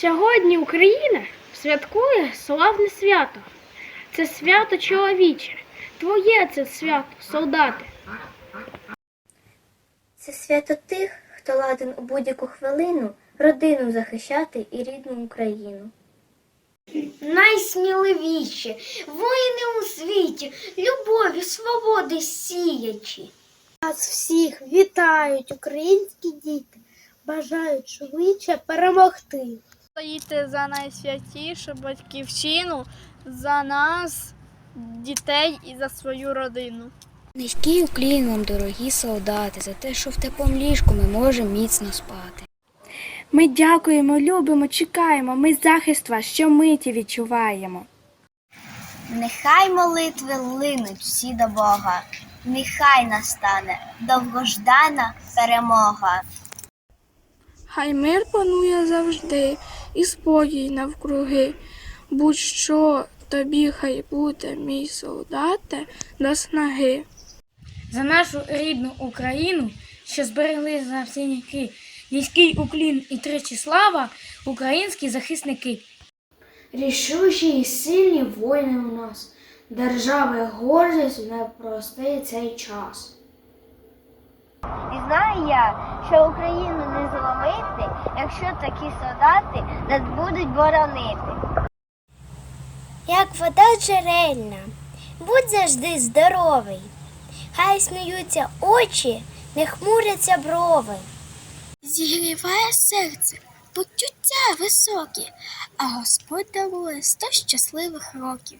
Сьогодні Україна святкує славне свято. Це свято чоловіче. Твоє це свято, солдати. Це свято тих, хто ладен у будь-яку хвилину родину захищати і рідну Україну. Найсміливіші воїни у світі, любові, свободи сіячі. Нас всіх вітають українські діти, бажають швидше перемогти. Стоїте за найсвятішу батьківщину, за нас, дітей і за свою родину. Низький уклін вам, дорогі солдати, за те, що в теплому ліжку ми можемо міцно спати. Ми дякуємо, любимо, чекаємо. Ми захист вас щомиті відчуваємо. Нехай молитви линуть всі до Бога, нехай настане довгождана перемога. Хай мир панує завжди і спокій навкруги. Будь-що тобі хай буде, мій солдате, до снаги. за нашу рідну Україну, що зберегли за всі віки. Низький уклін і тричі слава українські захисники. Рішучі і сильні воїни у нас. Держави гордість в непростий цей час. І знаю я, що Україну не зламити, якщо такі солдати нас будуть боронити. Як вода джерельна, будь завжди здоровий. Хай сміються очі, не хмуряться брови. Зігріває серце, почуття високі, а Господь дарує сто щасливих років.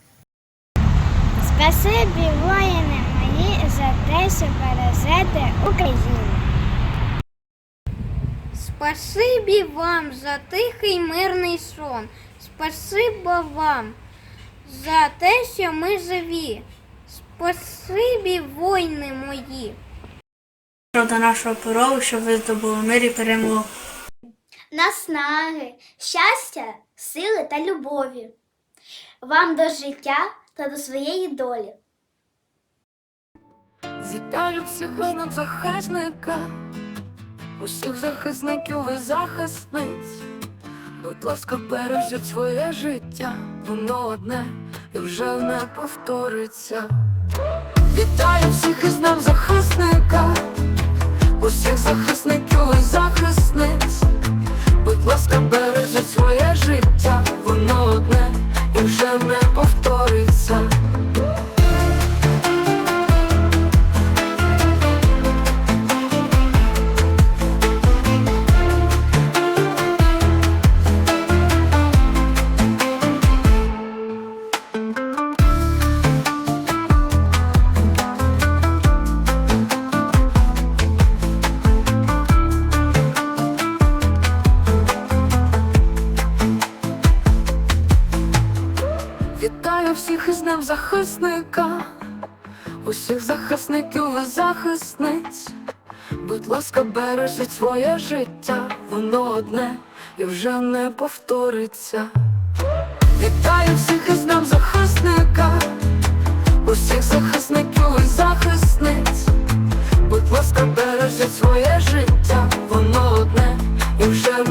Спасибі, воїни мої, за те, що бережете Україну. Спасибі вам за тихий мирний сон. Спасибо вам за те, що ми живі. Спасибі, воїни мої. До нашого порогу, щоб ви здобули мир і перемогу. Наснаги, щастя, сили та любові. Вам до життя та до своєї долі. Вітаю всіх нам захисника, усіх захисників і захисниць. Будь ласка, бережіть своє життя, воно одне і вже не повториться. Вітаю всіх із нам захисника, усіх захисників і захисниць. Днем захисника, усіх захисників і захисниць. Будь ласка, бережіть своє життя, воно одне і вже не повториться. Вітаю всіх із днем захисника, усіх захисників і захисниць. Будь ласка, бережіть своє життя, воно одне і вже